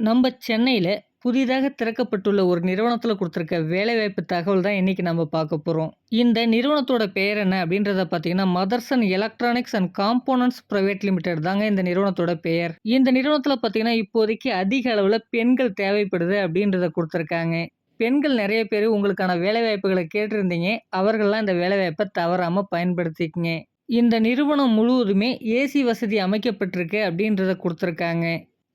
நம்ம சென்னையில் புதிதாக திறக்கப்பட்டுள்ள ஒரு நிறுவனத்தில் கொடுத்துருக்க வேலைவாய்ப்பு தகவல் தான் இன்றைக்கி நம்ம பார்க்க போகிறோம் இந்த நிறுவனத்தோட பெயர் என்ன அப்படின்றத பார்த்தீங்கன்னா, Motherson electronics and components private limited தாங்க இந்த நிறுவனத்தோட பெயர். இந்த நிறுவனத்தில் பார்த்தீங்கன்னா, இப்போதைக்கு அதிக அளவில் பெண்கள் தேவைப்படுது அப்படின்றத கொடுத்துருக்காங்க பெண்கள் நிறைய பேர் உங்களுக்கான வேலைவாய்ப்புகளை கேட்டிருந்தீங்க. அவர்கள்லாம் இந்த வேலைவாய்ப்பை தவறாமல் பயன்படுத்திக்கங்க. இந்த நிறுவனம் முழுவதுமே ஏசி வசதி அமைக்கப்பட்டிருக்கு அப்படின்றத கொடுத்துருக்காங்க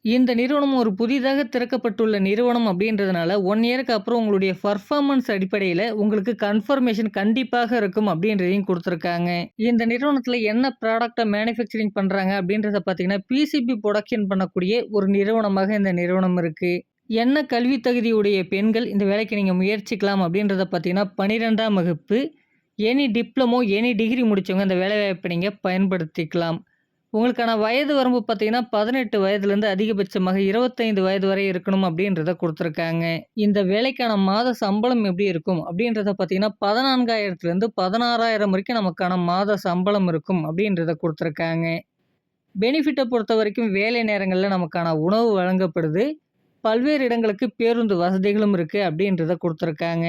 இந்த நிறுவனம் ஒரு புதிதாக திறக்கப்பட்டுள்ள நிறுவனம் அப்படின்றதுனால ஒன் இயருக்கு அப்புறம் உங்களுடைய பர்ஃபார்மன்ஸ் அடிப்படையில் உங்களுக்கு கன்ஃபர்மேஷன் கண்டிப்பாக இருக்கும் அப்படின்றதையும் கொடுத்துருக்காங்க இந்த நிறுவனத்தில் என்ன ப்ராடக்டை மேனுஃபேக்சரிங் பண்ணுறாங்க அப்படின்றத பார்த்தீங்கன்னா, பிசிபி ப்ரொடக்ஷன் பண்ணக்கூடிய ஒரு நிறுவனமாக இந்த நிறுவனம் இருக்குது என்ன கல்வி தகுதியுடைய பெண்கள் இந்த வேலைக்கு நீங்கள் முயற்சிக்கலாம் அப்படின்றத பார்த்தீங்கன்னா, 12ஆம் வகுப்பு, எனி டிப்ளமோ, எனி டிகிரி முடித்தவங்க இந்த வேலைவாய்ப்பை நீங்கள் பயன்படுத்திக்கலாம். உங்களுக்கான வயது வரம்பு பார்த்தீங்கன்னா, பதினெட்டு வயதுலேருந்து அதிகபட்சமாக 25 வயது வரை இருக்கணும் அப்படின்றத கொடுத்துருக்காங்க. இந்த வேலைக்கான மாத சம்பளம் எப்படி இருக்கும்? அப்படின்றத பார்த்தீங்கன்னா, 14,000லிருந்து 16,000 வரைக்கும் நமக்கான மாத சம்பளம் இருக்கும் அப்படின்றத கொடுத்துருக்காங்க. பெனிஃபிட்டை பொறுத்த வரைக்கும் வேலை நேரங்களில் நமக்கான உணவு வழங்கப்படுது. பல்வேறு இடங்களுக்கு பேருந்து வசதிகளும் இருக்குது அப்படின்றத கொடுத்துருக்காங்க.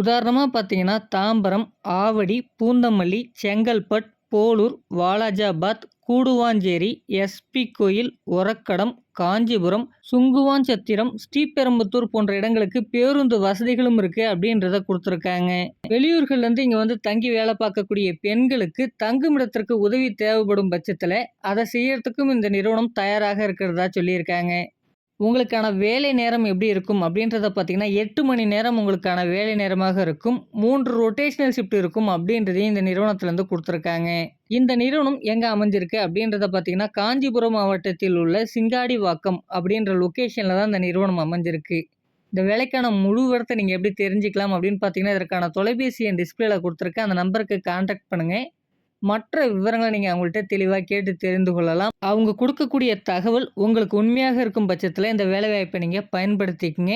உதாரணமாக பார்த்தீங்கன்னா, தாம்பரம், ஆவடி, பூந்தமல்லி, செங்கல்பட், போலூர் வாலாஜாபாத், கூடுவாஞ்சேரி, எஸ்.பி. கோயில், ஒரக்கடம், காஞ்சிபுரம், சுங்குவாஞ்சத்திரம் ஸ்ரீபெரும்புத்தூர் போன்ற இடங்களுக்கு பேருந்து வசதிகளும் இருக்கு அப்படின்றத கொடுத்துருக்காங்க வெளியூர்கள்லேருந்து இங்க வந்து தங்கி வேலை பார்க்கக்கூடிய பெண்களுக்கு தங்குமிடத்திற்கு உதவி தேவைப்படும் பட்சத்தில் அதை செய்யறதுக்கும் இந்த நிறுவனம் தயாராக இருக்கிறதா சொல்லியிருக்காங்க. உங்களுக்கான வேலை நேரம் எப்படி இருக்கும் அப்படின்றத பார்த்தீங்கன்னா, எட்டு மணி நேரம் உங்களுக்கான வேலை நேரமாக இருக்கும். மூன்று ரொட்டேஷனல் ஷிஃப்ட் இருக்கும் அப்படின்றதையும் இந்த நிறுவனத்திலேருந்து கொடுத்துருக்காங்க இந்த நிறுவனம் எங்கே அமைஞ்சிருக்கு அப்படின்றத பார்த்தீங்கன்னா, காஞ்சிபுரம் மாவட்டத்தில் உள்ள சிங்காடி வாக்கம் அப்படின்ற லொக்கேஷனில் தான் இந்த நிறுவனம் அமைஞ்சிருக்கு. இந்த வேலைக்கான முழு விவரத்தை நீங்கள் எப்படி தெரிஞ்சுக்கலாம் அப்படின்னு பார்த்தீங்கன்னா, இதற்கான தொலைபேசி எண் டிஸ்பிளேல கொடுத்துருக்கேன் அந்த நம்பருக்கு கான்டாக்ட் பண்ணுங்கள் மற்ற விவரங்களை நீங்கள் அவங்கள்ட்ட தெளிவாக கேட்டு தெரிந்து கொள்ளலாம். அவங்க கொடுக்கக்கூடிய தகவல் உங்களுக்கு உண்மையாக இருக்கும் பட்சத்தில் இந்த வேலைவாய்ப்பை நீங்கள் பயன்படுத்திக்கங்க.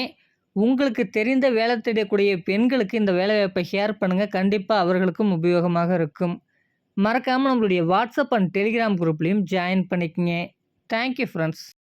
உங்களுக்கு தெரிந்த வேலை தேடக்கூடிய பெண்களுக்கு இந்த வேலைவாய்ப்பை ஷேர் பண்ணுங்கள் கண்டிப்பாக அவர்களுக்கும் உபயோகமாக இருக்கும். மறக்காமல் நம்மளுடைய வாட்ஸ்அப் அண்ட் டெலிகிராம் குரூப்லேயும் ஜாயின் பண்ணிக்கங்க. Thank you